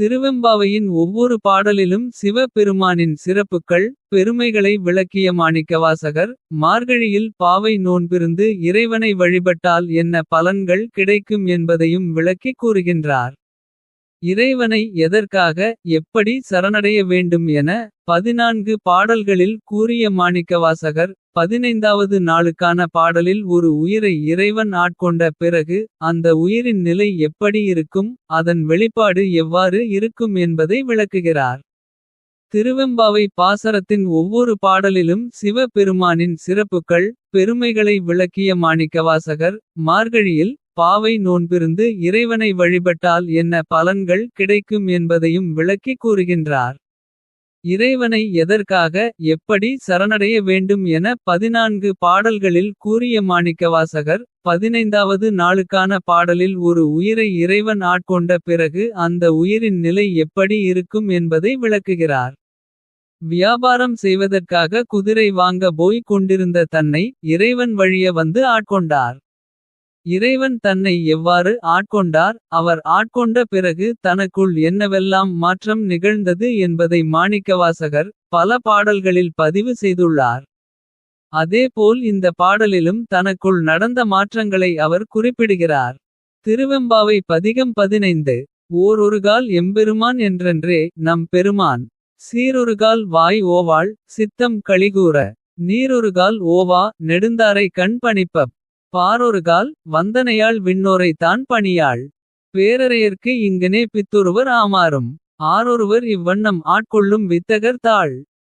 திருவெம்பாவையின் ஒவ்வொரு பாடலிலும் சிவ பெருமானின் சிறப்புக்கள். பெருமைகளை விளக்கிய மாணிக்கவாசகர். மார்கழியில் பாவை நோன்பிருந்து இறைவனை வழிபட்டால். என்ன பலன்கள் கிடைக்கும் என்பதையும் விளக்கிக் கூறுகின்றார். இறைவனை எதற்காக எப்படி சரணடைய வேண்டும் என. பதினான்கு பாடல்களில் கூறிய மாணிக்கவாசகர். பதினைந்தாவது நாளுக்கான பாடலில் ஒரு உயிரை இறைவன் ஆட்கொண்ட பிறகு. அந்த உயிரின் நிலை எப்படி இருக்கும் அதன் வெளிப்பாடு எவ்வாறு இருக்கும் என்பதை விளக்குகிறார். திருவெம்பாவை பாசரத்தின் ஒவ்வொரு பாடலிலும் சிவ பெருமானின் சிறப்புக்கள். பெருமைகளை விளக்கிய மாணிக்கவாசகர் மார்கழியில். பாவை நோன்பிருந்து இறைவனை வழிபட்டால் என்ன பலன்கள் கிடைக்கும் என்பதையும் விளக்கிக் கூறுகின்றார். இறைவனை எதற்காக எப்படி சரணடைய வேண்டும் என பதினான்கு பாடல்களில் கூறிய மாணிக்கவாசகர். பதினைந்தாவது நாளுக்கான பாடலில் ஒரு உயிரை இறைவன் ஆட்கொண்ட பிறகு. அந்த உயிரின் நிலை எப்படி இருக்கும் என்பதை விளக்குகிறார். வியாபாரம் செய்வதற்காக குதிரை வாங்க போய் கொண்டிருந்த தன்னை. இறைவன் வழிய வந்து ஆட்கொண்டார். இறைவன் தன்னை எவ்வாறு ஆட்கொண்டார் அவர் ஆட்கொண்ட பிறகு. தனக்குள் என்னவெல்லாம் மாற்றம் நிகழ்ந்தது என்பதை மாணிக்கவாசகர். பல பாடல்களில் பதிவு செய்துள்ளார். அதேபோல் இந்த பாடலிலும் தனக்குள் நடந்த மாற்றங்களை அவர் குறிப்பிடுகிறார். திருவெம்பாவை பதிகம் பதினைந்து. ஓரொருகால் எம்பெருமான் என்றென்றே நம் பெருமான். சீரொருகால் வாய் ஓவாள் சித்தம் கழிகூற நீரொருகால் ஓவா நெடுந்தாரை கண் பணிப்பப். பாரொருகால் வந்தனையாள் விண்ணோரை தான் பணியாள். பேரறையர்க்கு இங்கனே பித்தொருவர் ஆமாறும். ஆரொருவர் இவ்வண்ணம் ஆட்கொள்ளும் வித்தகர் தாள்.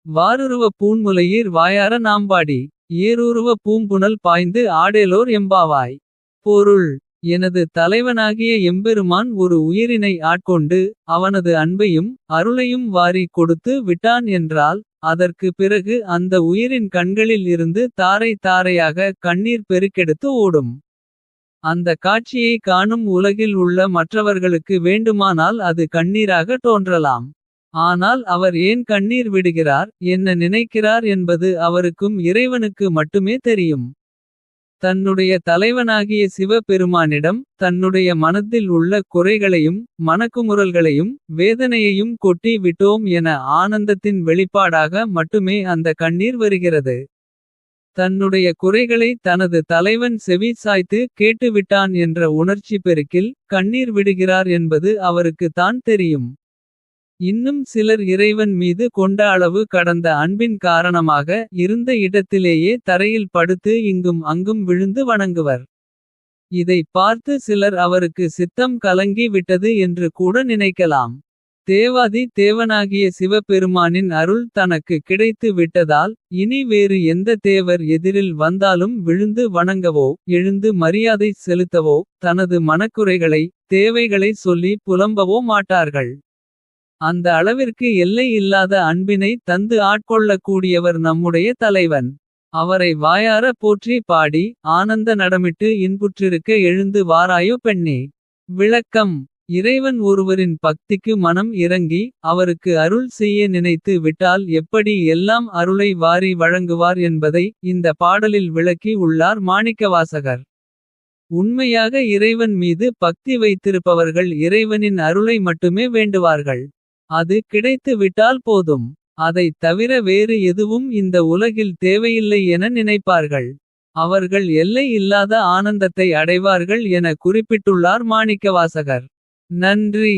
வாருருவ பூண்முலையீர் வாயார நாம்பாடி. ஏருருவ பூம்புனல் பாய்ந்து ஆடேலோர் எம்பாவாய். பொருள் எனது தலைவனாகிய எம்பெருமான் ஒரு உயிரினை ஆட்கொண்டு. அவனது அன்பையும் அருளையும் வாரி கொடுத்து விட்டான் என்றால். அதற்கு பிறகு அந்த உயிரின் கண்களில் இருந்து தாரை தாரையாக கண்ணீர் பெருக்கெடுத்து ஓடும். அந்த காட்சியை காணும் உலகில் உள்ள மற்றவர்களுக்கு வேண்டுமானால் அது கண்ணீராக தோன்றலாம். ஆனால் அவர் ஏன் கண்ணீர் விடுகிறார் என்ன நினைக்கிறார் என்பது அவருக்கும் இறைவனுக்கு மட்டுமே தெரியும். தன்னுடைய தலைவனாகிய சிவபெருமானிடம் தன்னுடைய மனத்தில் உள்ள குறைகளையும். மனக்குமுறல்களையும் வேதனையையும் கொட்டி விட்டோம் என ஆனந்தத்தின் வெளிப்பாடாக மட்டுமே அந்த கண்ணீர் வருகிறது. தன்னுடைய குறைகளை தனது தலைவன் செவி சாய்த்து கேட்டுவிட்டான் என்ற உணர்ச்சி பெருக்கில் கண்ணீர் விடுகிறார் என்பது அவருக்கு தான் தெரியும். இன்னும் சிலர் இறைவன் மீது கொண்ட அளவு கடந்த அன்பின் காரணமாக. இருந்த இடத்திலேயே தரையில் படுத்து இங்கும் அங்கும் விழுந்து வணங்குவர். இதை பார்த்து சிலர் அவருக்கு சித்தம் கலங்கி விட்டது என்று கூட நினைக்கலாம். தேவாதி தேவனாகிய சிவபெருமானின் அருள் தனக்கு கிடைத்து விட்டதால். இனி வேறு எந்த தேவர் எதிரில் வந்தாலும் விழுந்து வணங்கவோ. எழுந்து மரியாதை செலுத்தவோ தனது மனக்குறைகளை. தேவைகளை சொல்லி புலம்பவோ மாட்டார்கள். அந்த அளவிற்கு எல்லை இல்லாத அன்பினை தந்து ஆட்கொள்ளக்கூடியவர் நம்முடைய தலைவன். அவரை வாயார போற்றி பாடி ஆனந்த நடமிட்டு இன்புற்றிருக்க எழுந்து வாராயோ பெண்ணே. விளக்கம் இறைவன் ஒருவரின் பக்திக்கு மனம் இறங்கி. அவருக்கு அருள் செய்ய நினைத்து விட்டால் எப்படி எல்லாம் அருளை வாரி வழங்குவார் என்பதை. இந்த பாடலில் விளக்கி உள்ளார் மாணிக்கவாசகர். உண்மையாக இறைவன் மீது பக்தி வைத்திருப்பவர்கள் இறைவனின் அருளை மட்டுமே வேண்டுவார்கள். அது கிடைத்து விட்டால் போதும். அதைத் தவிர வேறு எதுவும் இந்த உலகில் தேவையில்லை என நினைப்பார்கள். அவர்கள் எல்லை இல்லாத ஆனந்தத்தை அடைவார்கள் என குறிப்பிட்டுள்ளார் மாணிக்கவாசகர். நன்றி.